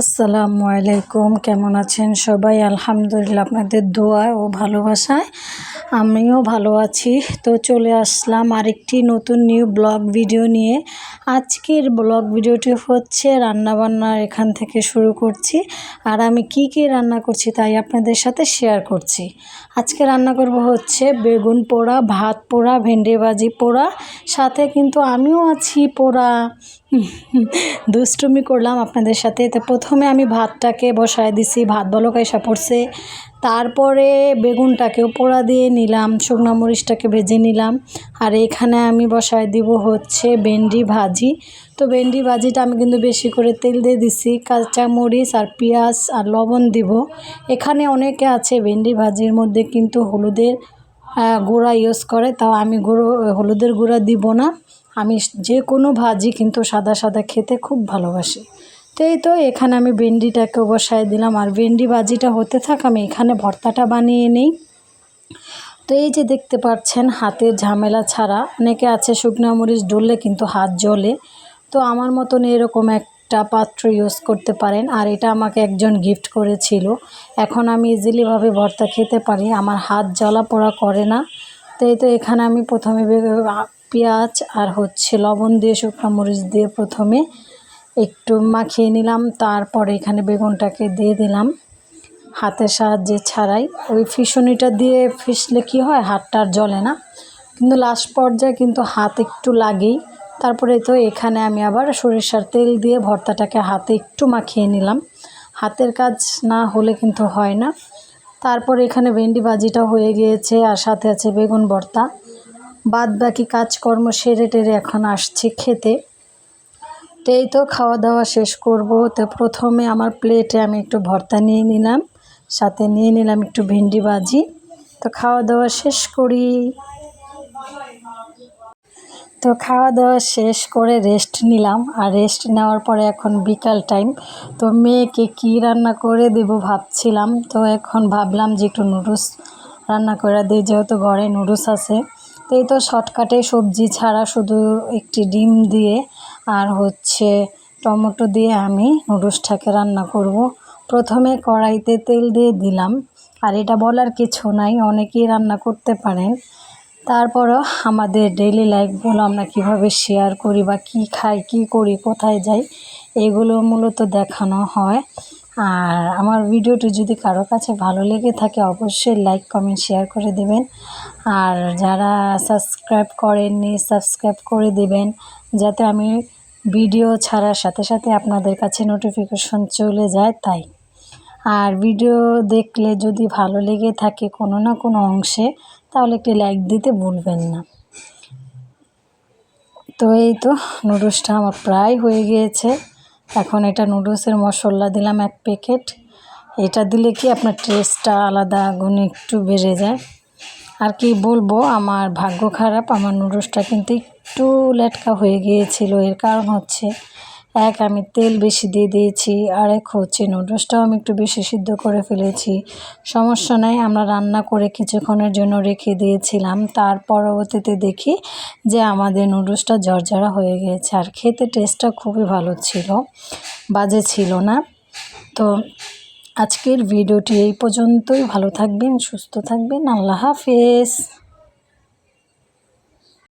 আসসালামু আলাইকুম, কেমন আছেন সবাই? আলহামদুলিল্লাহ, আপনাদের দোয়া ও ভালোবাসায় আমিও ভালো আছি। তো চলে আসলাম আরেকটি নতুন নিউ ব্লগ ভিডিও নিয়ে। আজকের ব্লগ ভিডিওটি হচ্ছে রান্নাবান্নার এখান থেকে শুরু করছি। আর আমি কি কি রান্না করছি তাই আপনাদের সাথে শেয়ার করছি। আজকে রান্না করব হচ্ছে বেগুন পোড়া, ভাত পোড়া, ভেন্ডি ভাজি পোড়া। সাথে কিন্তু আমিও আছি পোড়া। দুষ্টুমি করলাম আপনাদের সাথে। তো প্রথমে আমি ভাতটাকে বসায় দিছি, ভাত বলক এসে পড়ছে। তারপরে বেগুনটাকেও পোড়া দিয়ে নিলাম, শুকনো মরিচটাকে ভেজে নিলাম। আর এখানে আমি বসায় দিব হচ্ছে ভেন্ডি ভাজি। তো ভেন্ডি ভাজিটা আমি কিন্তু বেশি করে তেল দিয়ে দিছি, কাঁচা মরিচ আর পেঁয়াজ আর লবণ দিব। এখানে অনেকে আছে ভেন্ডি ভাজির মধ্যে কিন্তু হলুদের গুঁড়া ইউজ করে, তাও আমি গুঁড়ো হলুদের গুঁড়া দিব না। আমি যে কোনো ভাজি কিন্তু সাদা সাদা খেতে খুব ভালোবাসি। তো এই তো, এখানে আমি ভেন্ডিটাকে বসায় দিলাম। আর ভেন্ডি ভাজিটা হতে থাক, আমি এখানে ভর্তাটা বানিয়ে নিই। তো এই যে দেখতে পাচ্ছেন হাতের ঝামেলা ছাড়া। অনেকে আছে শুকনো মরিচ ডললে কিন্তু হাত জ্বলে। তো আমার মতন এরকম একটা পাত্র ইউজ করতে পারেন। আর এটা আমাকে একজন গিফট করেছিল। এখন আমি ইজিলিভাবে ভর্তা খেতে পারি। আমার হাত জ্বলা পোড়া করে না। তো এই তো এখানে আমি প্রথমে পেঁয়াজ আর হচ্ছে লবণ দিয়ে শুকনো মরিচ দিয়ে প্রথমে একটু মাখিয়ে নিলাম। তারপরে এখানে বেগুনটাকে দিয়ে দিলাম। হাতের সাহায্যে ছাড়াই। ওই ফিসনিটা দিয়ে ফিসলে কি হয়? হাতটা আর জ্বলে না। কিন্তু লাস্ট পর্যায়ে কিন্তু হাত একটু লাগেই। তারপরে তো এখানে আমি আবার সরিষার তেল দিয়ে ভর্তাটাকে হাতে একটু মাখিয়ে নিলাম। হাতের কাজ না হলে কিন্তু হয় না। তারপর এখানে ভেন্ডি ভাজিটা হয়ে গিয়েছে আর সাথে আছে বেগুন ভর্তা। বাদ বাকি কাজকর্ম সেরে টেরে এখন আসছি খেতে। এই তো খাওয়া দাওয়া শেষ করব। তো প্রথমে আমার প্লেটে আমি একটু ভর্তা নিয়ে নিলাম, সাথে নিয়ে নিলাম একটু ভেন্ডি ভাজি। তো খাওয়া দাওয়া শেষ করি। তো খাওয়া দাওয়া শেষ করে রেস্ট নিলাম। আর রেস্ট নেওয়ার পরে এখন বিকাল টাইম তো মেয়েকে কি রান্না করে দেব ভাবছিলাম। তো এখন ভাবলাম যে একটু নুডলস রান্না করে দিই, যেহেতু ঘরে নুডলস আছে। তো এই তো শর্টকাটে সবজি ছাড়া শুধু একটি ডিম দিয়ে আর হচ্ছে টমেটো দিয়ে আমি নুডলসটাকে রান্না করব। প্রথমে কড়াইতে তেল দিয়ে দিলাম। আর এটা বলার কিছু নাই, অনেকেই রান্না করতে পারেন। তারপরও আমাদের ডেইলি লাইফগুলো আমরা কীভাবে শেয়ার করি বা কি খাই, কি করি, কোথায় যাই, এগুলো মূলত দেখানো হয়। আর আমার ভিডিওটি যদি কারও কাছে ভালো লেগে থাকে, অবশ্যই লাইক কমেন্ট শেয়ার করে দেবেন। আর যারা সাবস্ক্রাইব করেননি সাবস্ক্রাইব করে দেবেন, যাতে আমি ভিডিও ছাড়ার সাথে সাথে আপনাদের কাছে নোটিফিকেশন চলে যায়, তাই। আর ভিডিও দেখলে যদি ভালো লেগে থাকে কোনো না কোনো অংশে, তাহলে একটি লাইক দিতে ভুলবেন না। তো এই তো, নুডলসটা আমার প্রায় হয়ে গিয়েছে। এখন এটা নুডলসের মশলা দিলাম এক প্যাকেট। এটা দিলে কি আপনার টেস্টটা আলাদা, গুণে একটু বেড়ে যায়। আর কি বলব, আমার ভাগ্য খারাপ, আমার নুডলসটা কিন্তু একটু লেটকা হয়ে গিয়েছিল। এর কারণ হচ্ছে এক আমি তেল বেশি দিয়ে দিয়েছি, আর এক হচ্ছে নুডলসটাও আমি একটু বেশি সিদ্ধ করে ফেলেছি। সমস্যা নাই, আমরা রান্না করে কিছুক্ষণের জন্য রেখে দিয়েছিলাম। তার পরবর্তীতে দেখি যে আমাদের নুডলসটা জর্জরা হয়ে গিয়েছে আর খেতে টেস্টটা খুবই ভালো ছিল, বাজে ছিল না। তো আজকের ভিডিওটি এই পর্যন্তই। ভালো থাকবেন, সুস্থ থাকবেন। আল্লাহ হাফেজ।